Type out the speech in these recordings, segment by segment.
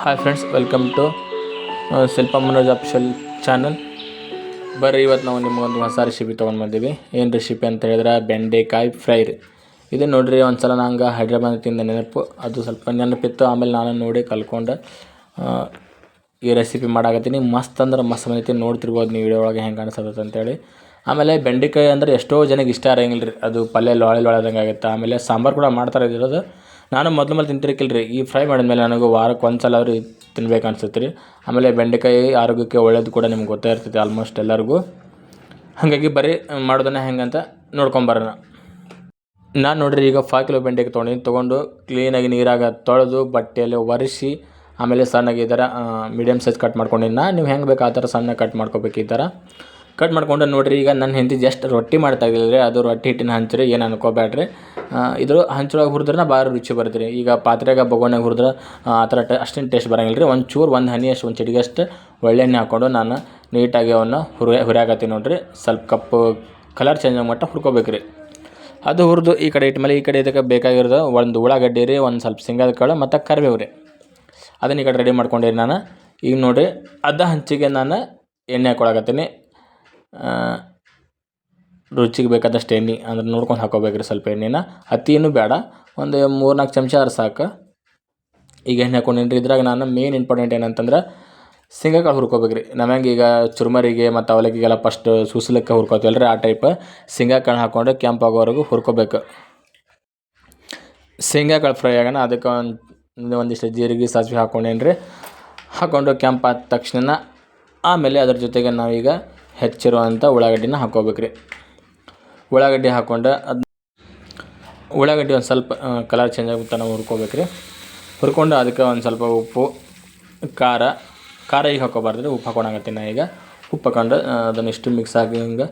Hi friends welcome to Shilpa Manoj official channel ಬರ್ರಿ ಇವತ್ತು ನಾವು ನಿಮಗೊಂದು ಹೊಸ ರೆಸಿಪಿ ತೊಗೊಂಡು ಬಂದೀವಿ. ಏನು ರೆಸಿಪಿ ಅಂತ ಹೇಳಿದ್ರೆ, ಬೆಂಡೆಕಾಯಿ ಫ್ರೈ ರೀ. ಇದು ನೋಡ್ರಿ ಒಂದು ಸಲ ನಂಗೆ ಹೈದ್ರಾಬಾದ್ ತಿಂದ ನೆನಪು. ಅದು ಸ್ವಲ್ಪ ನೆನಪಿತ್ತು, ಆಮೇಲೆ ನಾನು ನೋಡಿ ಕಲ್ಕೊಂಡು ಈ ರೆಸಿಪಿ ಮಾಡಾಕತ್ತೀನಿ. ಮಸ್ತ್ ಅಂದ್ರೆ ಮಸ್ತ್ ಬಂದೈತಿ, ನೋಡ್ತಿರ್ಬೋದು ನೀವು ವಿಡಿಯೋ ಒಳಗೆ ಹೆಂಗೆ ಕಾಣಿಸ್ತದ ಅಂತೇಳಿ. ಆಮೇಲೆ ಬೆಂಡೆಕಾಯಿ ಅಂದ್ರೆ ಎಷ್ಟೋ ಜನಕ್ಕೆ ಇಷ್ಟ ಇರಂಗಿಲ್ಲ ರೀ ಅದು ಪಲ್ಯ ಲೊಳೆ ಲೊಳೆದಂಗೆ ಆಗುತ್ತೆ. ಆಮೇಲೆ ಸಾಂಬಾರು ಕೂಡ ಮಾಡ್ತಾರೆ ಇರೋದು ನಾನು ಮೊದಲು ಮೊದಲು ತಿಂತಿರ್ಕಿಲ್ಲ ರೀ ಈ ಫ್ರೈ ಮಾಡಿದ್ಮೇಲೆ ನನಗೆ ವಾರಕ್ಕೆ ಒಂದು ಸಲ ಅವ್ರು ತಿನ್ಬೇಕು ಅನ್ಸುತ್ತೆ ರೀ ಆಮೇಲೆ ಬೆಂಡೆಕಾಯಿ ಆರೋಗ್ಯಕ್ಕೆ ಒಳ್ಳೇದು ಕೂಡ ನಿಮ್ಗೆ ಗೊತ್ತೇ ಇರ್ತೈತೆ ಆಲ್ಮೋಸ್ಟ್ ಎಲ್ಲರಿಗೂ. ಹಾಗಾಗಿ ಬರೀ ಮಾಡೋದನ್ನ ಹೆಂಗಂತ ನೋಡ್ಕೊಂಬರೋಣ. ನಾನು ನೋಡ್ರಿ ಈಗ ಫೈ ಕಿಲೋ ಬೆಂಡೆಕಾಯಿ ತೊಗೊಂಡಿನಿ. ತೊಗೊಂಡು ಕ್ಲೀನಾಗಿ ನೀರಾಗ ತೊಳೆದು ಬಟ್ಟೆಯಲ್ಲಿ ಒರೆಸಿ, ಆಮೇಲೆ ಸಣ್ಣಗೆ ಈ ಥರ ಮೀಡಿಯಮ್ ಸೈಜ್ ಕಟ್ ಮಾಡ್ಕೊಂಡಿದ್ದೀನಿ ನಾ ನೀವು ಹೆಂಗೆ ಬೇಕು ಆ ಥರ ಸಣ್ಣ ಕಟ್ ಮಾಡ್ಕೋಬೇಕು ಈ ಥರ. ಕಟ್ ಮಾಡ್ಕೊಂಡು ನೋಡ್ರಿ, ಈಗ ನನ್ನ ಹೆಂಡತಿ ಜಸ್ಟ್ ರೊಟ್ಟಿ ಮಾಡ್ತಾ ರೀ ಅದು ರೊಟ್ಟಿ ಹಿಟ್ಟಿನ ಹಂಚ್ರಿ ಏನು ಅನ್ಕೋಬೇಡ್ರಿ ಇದು ಹಂಚೊಳಗೆ ಹುರಿದ್ರೆ ಭಾಳ ರುಚಿ ಬರುತ್ತೆ ಈಗ ಪಾತ್ರೆಗೆ ಬೊಗೋಣಾಗ ಹುರಿದ್ರೆ, ಆ ಥರ ಟ, ಅಷ್ಟೇನು ಟೇಸ್ಟ್ ಬರೋಂಗಿಲ್ಲ ರೀ. ಒಂದು ಚೂರು ಒಂದು ಹನಿ ಅಷ್ಟು, ಒಂದು ಚಿಟಿಗೆ ಅಷ್ಟು ಒಳ್ಳೆಣ್ಣೆ ಹಾಕ್ಕೊಂಡು ನಾನು ನೀಟಾಗಿ ಅವನ್ನ ಹುರಿ ಹುರಿಯಾಕತ್ತೀನಿ ನೋಡಿರಿ. ಸ್ವಲ್ಪ ಕಪ್ಪು ಕಲರ್ ಚೇಂಜ್ ಆಗೋ ಮಟ್ಟ ಹುರ್ಕೋಬೇಕು ರೀ. ಅದು ಹುರಿದು ಈ ಕಡೆ ಇಟ್ಮೇಲೆ ಈ ಕಡೆ ಇದಕ್ಕೆ ಬೇಕಾಗಿರೋದು ಒಂದು ಉಳ್ಳಾಗಡ್ಡಿ ರೀ, ಒಂದು ಸ್ವಲ್ಪ ಶೇಂಗಾದ ಕಾಳು ಮತ್ತು ಕರಿಬೇವು ರೀ. ಅದನ್ನ ಈ ಕಡೆ ರೆಡಿ ಮಾಡ್ಕೊಂಡಿರಿ ನಾನು. ಈಗ ನೋಡಿರಿ, ಅದ ಹಂಚಿಗೆ ನಾನು ಎಣ್ಣೆ ಹಾಕೊಳಕತ್ತೀನಿ. ರುಚಿಗೆ ಬೇಕಾದಷ್ಟು ಎಣ್ಣೆ ಅಂದ್ರೆ ನೋಡ್ಕೊಂಡು ಹಾಕೋಬೇಕ್ರಿ ಸ್ವಲ್ಪ ಎಣ್ಣೆನ. ಅತಿನೂ ಬೇಡ. ಒಂದು ಮೂರು ನಾಲ್ಕು ಚಮಚ ಅದ್ರ ಸಾಕು. ಈಗ ಎಣ್ಣೆ ಹಾಕೊಂಡಿನ್ರಿ. ಇದ್ರಾಗ ನಾನು ಮೇನ್ ಇಂಪಾರ್ಟೆಂಟ್ ಏನಂತಂದ್ರೆ ಶೇಂಗಾಕಾಳು ಹುರ್ಕೋಬೇಕ್ರಿ. ನಮಗೆ ಈಗ ಚುರ್ಮರಿಗೆ ಮತ್ತು ಅವಲಕ್ಕಿಗೆಲ್ಲ ಫಸ್ಟ್ ಸುಸಲಕ್ಕೆ ಹುರ್ಕೋತೀವಲ್ಲ ರೀ ಆ ಟೈಪ್ ಶೇಂಗಾಕಾಳು ಹಾಕ್ಕೊಂಡು ಕೆಂಪಾಗೋವರೆಗೂ ಹುರ್ಕೋಬೇಕು. ಶೇಂಗಾಕಾಳು ಫ್ರೈ ಆಗೋಣ ಅದಕ್ಕೆ ಒಂದು ಒಂದಿಷ್ಟು ಜೀರಿಗೆ, ಸಾಸಿವೆ ಹಾಕ್ಕೊಂಡೇನಿ ರೀ ಹಾಕ್ಕೊಂಡು ಕೆಂಪಾದ ತಕ್ಷಣ ಆಮೇಲೆ ಅದ್ರ ಜೊತೆಗೆ ನಾವೀಗ ಹೆಚ್ಚಿರುವಂಥ ಉಳ್ಳಾಗಡ್ಡಿನ ಹಾಕ್ಕೋಬೇಕ್ರಿ. ಉಳ್ಳಾಗಡ್ಡಿ ಹಾಕ್ಕೊಂಡು ಅದು ಉಳ್ಳಾಗಡ್ಡಿ ಒಂದು ಸ್ವಲ್ಪ ಕಲರ್ ಚೇಂಜ್ ಆಗುತ್ತೆ ನಾವು ಹುರ್ಕೋಬೇಕು ರೀ ಹುರ್ಕೊಂಡು ಅದಕ್ಕೆ ಒಂದು ಸ್ವಲ್ಪ ಉಪ್ಪು, ಖಾರ ಖಾರ ಈಗ ಹಾಕೋಬಾರ್ದು ಉಪ್ಪು ಹಾಕೊಳಕತ್ತೀನಿ ನಾ ಈಗ. ಉಪ್ಪು ಹಾಕೊಂಡು ಅದನ್ನು ಇಷ್ಟು ಮಿಕ್ಸ್ ಆಗಿ ಹಿಂಗೆ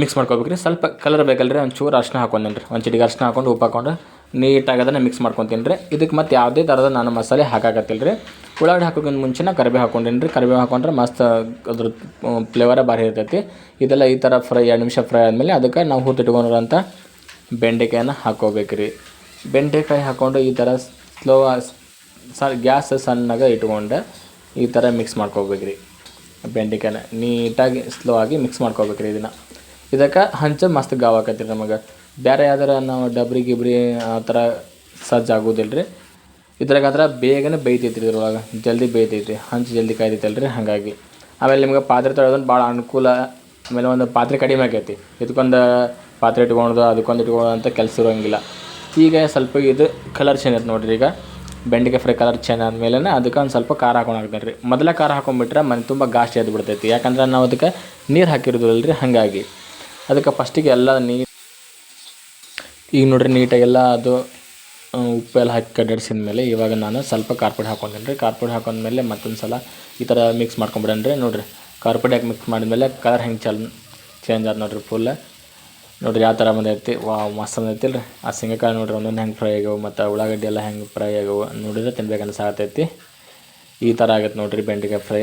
ಮಿಕ್ಸ್ ಮಾಡ್ಕೋಬೇಕ್ರಿ. ಸ್ವಲ್ಪ ಕಲರ್ ಬೇಕಲ್ರಿ ಒಂದು ಚೂರು ಅರ್ಶಿನ ಹಾಕೊಂಡೇನಿ ರೀ ಒಂದು ಚಿಟಿಗೆ ಅರ್ಶಿನ ಹಾಕೊಂಡು ಉಪ್ಪು ಹಾಕೊಂಡು ನೀಟಾಗಿ ಅದನ್ನು ಮಿಕ್ಸ್ ಮಾಡ್ಕೊತೀನಿ ರೀ ಇದಕ್ಕೆ ಮತ್ತು ಯಾವುದೇ ಥರದ ನಾನು ಮಸಾಲೆ ಹಾಕಾಕತ್ತಿಲ್ಲ ರೀ ಉಳ್ಳಾಗಡ್ಡಿ ಹಾಕೋಕ್ಕಿಂತ ಮುಂಚೆನ ಕರಿಬೇವು ಹಾಕೊಂಡೇನಿ ರೀ ಕರಿಬೇವು ಹಾಕೊಂಡ್ರೆ ಮಸ್ತ್ ಅದ್ರ ಫ್ಲೇವರ ಭಾರಿ ಇರ್ತೈತಿ. ಇದೆಲ್ಲ ಈ ಥರ ಫ್ರೈ ಎರಡು ನಿಮಿಷ ಫ್ರೈ ಆದಮೇಲೆ ಅದಕ್ಕೆ ನಾವು ಹೂತಿಟ್ಕೊಂಡಿರೋಂಥ ಬೆಂಡೆಕಾಯನ್ನು ಹಾಕೋಬೇಕು ರೀ ಬೆಂಡೆಕಾಯಿ ಹಾಕ್ಕೊಂಡು ಈ ಥರ ಸ್ಲೋ ಸ ಗ್ಯಾಸ್ ಸಣ್ಣಗೆ ಇಟ್ಕೊಂಡು ಈ ಥರ ಮಿಕ್ಸ್ ಮಾಡ್ಕೋಬೇಕ್ರಿ. ಬೆಂಡೆಕಾಯನ್ನ ನೀಟಾಗಿ ಸ್ಲೋ ಆಗಿ ಮಿಕ್ಸ್ ಮಾಡ್ಕೋಬೇಕ್ರಿ ಇದನ್ನು. ಇದಕ್ಕೆ ಹಂಚ ಮಸ್ತ್ ಗಾವ್ ರೀ ನಮಗೆ. ಬೇರೆ ಯಾವ್ದಾರ ನಾವು ಡಬ್ರಿ ಗಿಬ್ರಿ ಆ ಥರ ಸಜ್ಜಾಗೋದಿಲ್ಲ ರೀ ಇದ್ರಾಗಾದ್ರೆ ಬೇಗನೆ ಬೇಯ್ತೈತಿ ರೀ ಇದ್ರೊಳಗೆ. ಜಲ್ದಿ ಬೇಯ್ತೈತಿ ಹಂಚು ಜಲ್ದಿ ಕಾಯ್ತೈತಲ್ಲ ರೀ ಹಾಗಾಗಿ. ಆಮೇಲೆ ನಿಮ್ಗೆ ಪಾತ್ರೆ ತೊಳೆದೊಂದು ಭಾಳ ಅನುಕೂಲ. ಆಮೇಲೆ ಒಂದು ಪಾತ್ರೆ ಕಡಿಮೆ ಆಗೈತಿ ಇದಕ್ಕೊಂದು ಪಾತ್ರೆ ಇಟ್ಕೊಳೋದು ಅದಕ್ಕೊಂದು ಇಟ್ಕೊಳೋದು ಅಂತ ಕೆಲಸ ಇರೋಂಗಿಲ್ಲ. ಈಗ ಸ್ವಲ್ಪ ಇದು ಕಲರ್ ಚೇಂಜ್ ಆಯ್ತು ನೋಡ್ರಿ ಈಗ. ಬೆಂಡೆಕಾಯಿ ಫ್ರೈ ಕಲರ್ ಚೇಂಜ್ ಆದಮೇಲೆ ಅದಕ್ಕೆ ಒಂದು ಸ್ವಲ್ಪ ಖಾರ ಹಾಕೊಂಡು ಹಾಕ್ತಾರೆ ರೀ ಮೊದಲ ಖಾರ ಹಾಕೊಂಡ್ಬಿಟ್ರೆ ಮನೆ ತುಂಬ ಗಾಸ್ಟಿ ಎದ್ದು ಬಿಡ್ತೈತಿ. ಯಾಕಂದ್ರೆ ನಾವು ಅದಕ್ಕೆ ನೀರು ಹಾಕಿರೋದಿಲ್ಲ ರೀ ಹಾಗಾಗಿ. ಅದಕ್ಕೆ ಫಸ್ಟಿಗೆ ಎಲ್ಲ ನೀರು ಈಗ ನೋಡ್ರಿ ನೀಟಾಗೆಲ್ಲ ಅದು ಉಪ್ಪೆಲ್ಲ ಹಾಕಿ ಕಡ್ಡಿಸಿದ ಮೇಲೆ ಇವಾಗ ನಾನು ಸ್ವಲ್ಪ ಕಾರ್ಪೊಡಿ ಹಾಕೊಂಡೇನಿ ರೀ? ಕಾರ್ಪೊಡಿ ಹಾಕೊಂಡ್ಮೇಲೆ ಮತ್ತೊಂದು ಸಲ ಈ ಥರ ಮಿಕ್ಸ್ ಮಾಡ್ಕೊಂಬಿಡೋಣ ರೀ? ನೋಡಿರಿ ಕಾರ್ಪೊಡಿ ಹಾಕಿ ಮಿಕ್ಸ್ ಮಾಡಿದ್ಮೇಲೆ ಕಲರ್ ಹೆಂಗೆ ಚಲ್ ಚೇಂಜ್ ಆದ ನೋಡಿರಿ ಫುಲ್ ನೋಡಿರಿ ಯಾವ ಥರ ಬಂದೈತಿ? ವಾ ಮಸ್ತ್ ಬಂದೈತಿ ರೀ ಆ ಸಿಂಗಕಾಯಿ ನೋಡಿರಿ ಒಂದೊಂದು ಹೆಂಗೆ ಫ್ರೈ ಆಗ್ಯಾವ, ಮತ್ತು ಉಳ್ಳಾಗಡ್ಡಿ ಎಲ್ಲ ಹೆಂಗೆ ಫ್ರೈ ಆಗ್ಯಾವ ನೋಡಿದ್ರೆ ತಿನ್ಬೇಕು ಅನ್ಸಾಕತ್ತೈತಿ ಈ ಥರ ಆಗತ್ತೆ ನೋಡಿರಿ ಬೆಂಡೆಕಾಯಿ ಫ್ರೈ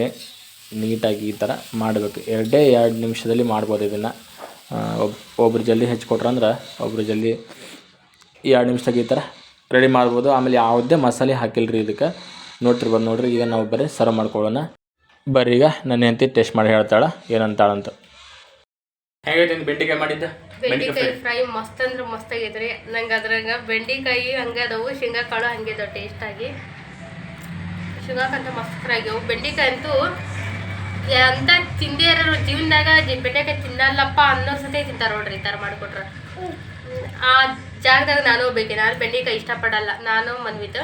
ನೀಟಾಗಿ ಈ ಥರ ಮಾಡಬೇಕು. ಎರಡೇ ಎರಡು ನಿಮಿಷದಲ್ಲಿ ಮಾಡ್ಬೋದು ಇದನ್ನು. ಒಬ್ಬ ಒಬ್ರು ಜಲ್ದಿ ಹೆಚ್ಚಿಕೊಟ್ರಂದ್ರೆ ಒಬ್ರು ಜಲ್ದಿ ಎರಡು ನಿಮಿಷದಾಗ ಈ ಥರ ರೆಡಿ ಮಾಡ್ಬೋದು. ಆಮೇಲೆ ಯಾವುದೇ ಮಸಾಲೆ ಹಾಕಿಲ್ಲ ರೀ ಇದಕ್ಕೆ ನೋಡ್ತಿರ್ಬೋದು ನೋಡ್ರಿ ಈಗ ನಾವು ಬರೀ ಸರ್ವ್ ಮಾಡ್ಕೊಳ್ಳೋಣ. ಬರ್ರಿ ಈಗ ನನ್ನ ಹೆಂತಿ ಟೇಸ್ಟ್ ಮಾಡಿ ಹೇಳ್ತಾಳೆ ಏನಂತಾಳಂತ. ಹೇಗೈತೆ ಬೆಂಡೆಕಾಯಿ ಮಾಡಿದ್ದ? ಬೆಂಡೆಕಾಯಿ ಫ್ರೈ ಮಸ್ತ್ ಅಂದ್ರೆ ಮಸ್ತ್ ಆಗೈತ್ರಿ. ನಂಗೆ ಅದ್ರಾಗ ಬೆಂಡೆಕಾಯಿ ಹಂಗೆ ಅದಾವು ಶೇಂಗಾ ಕಾಳು ಹಂಗೆ ಅದಾವ ಟೇಸ್ಟ್ ಆಗಿ. ಶೇಂಗಾಕಂತ ಮಸ್ತ್ ಫ್ರೈ ಆಗ್ಯಾವು. ಬೆಂಡೆಕಾಯಿ ಅಂತೂ ಅಂತ ತಿಂದೇ ಇರೋರು ಜೀವನದಾಗ ಜಿ- ಬೆಂಡೆಕಾಯಿ ತಿನ್ನಲ್ಲಪ್ಪ ಅನ್ನೋ ಸತೆ ತಿಂತಾರ ನೋಡ್ರಿ ಈ ಥರ ಮಾಡಿಕೊಟ್ರೆ. ಆ ಜಾಗದಾಗ ನಾನು ಹೋಗ್ಬೇಕು ನಾನು ಬೆಂಡೆಕಾಯಿ ಇಷ್ಟಪಡಲ್ಲ. ನಾನು ಮನ್ವಿತ.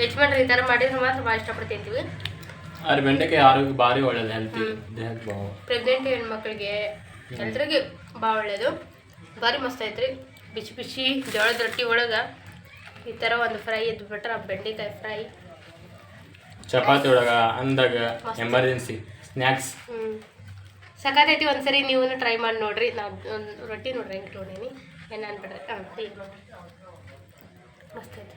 ಯಜಮಾನ್ರು ಈ ಥರ ಮಾಡಿದ್ರೆ ಮಾತ್ರ ಭಾಳ ಇಷ್ಟಪಟ್ಟು ಅರೆ ಬೆಂಡೆಕಾಯಿ ಆರೋಗ್ಯ ಭಾರಿ ಒಳ್ಳೇದು ಹೆಲ್ತ್ ದೇಹಕ್ಕೆ ಭಾಳ ಪ್ರೆಗ್ನೆಂಟ್ ಹೆಣ್ಮಕ್ಳಿಗೆ ಎಲ್ರಿಗೂ ಭಾಳ ಒಳ್ಳೇದು. ಭಾರಿ ಮಸ್ತ್ ಐತ್ರಿ. ಬಿಸಿ ಬಿಸಿ ಜೋಳದ ರೊಟ್ಟಿ ಒಳಗೆ ಈ ಥರ ಒಂದು ಫ್ರೈ ಇದ್ದು ಬಿಟ್ರೆ ಬೆಂಡೆಕಾಯಿ ಫ್ರೈ. ಚಪಾತಿ ಒಳಗ ಅಂದಾಗ ಎಮರ್ಜೆನ್ಸಿ ಸ್ನ್ಯಾಕ್ಸ್. ಹ್ಞೂ ಐತಿ ಒಂದ್ಸರಿ ನೀವು ಟ್ರೈ ಮಾಡಿ ನೋಡ್ರಿ. ನಾನು ಒಂದು ರೊಟ್ಟಿ ನೋಡ್ರಿ ಹೆಂಗೆ ಇಟ್ಕೊಂಡೀನಿ ಏನು ಅನ್ಬಿಡ್ರಿ ಹಾಂ ನೋಡ್ರಿ ಮಸ್ತ್ ಐತಿ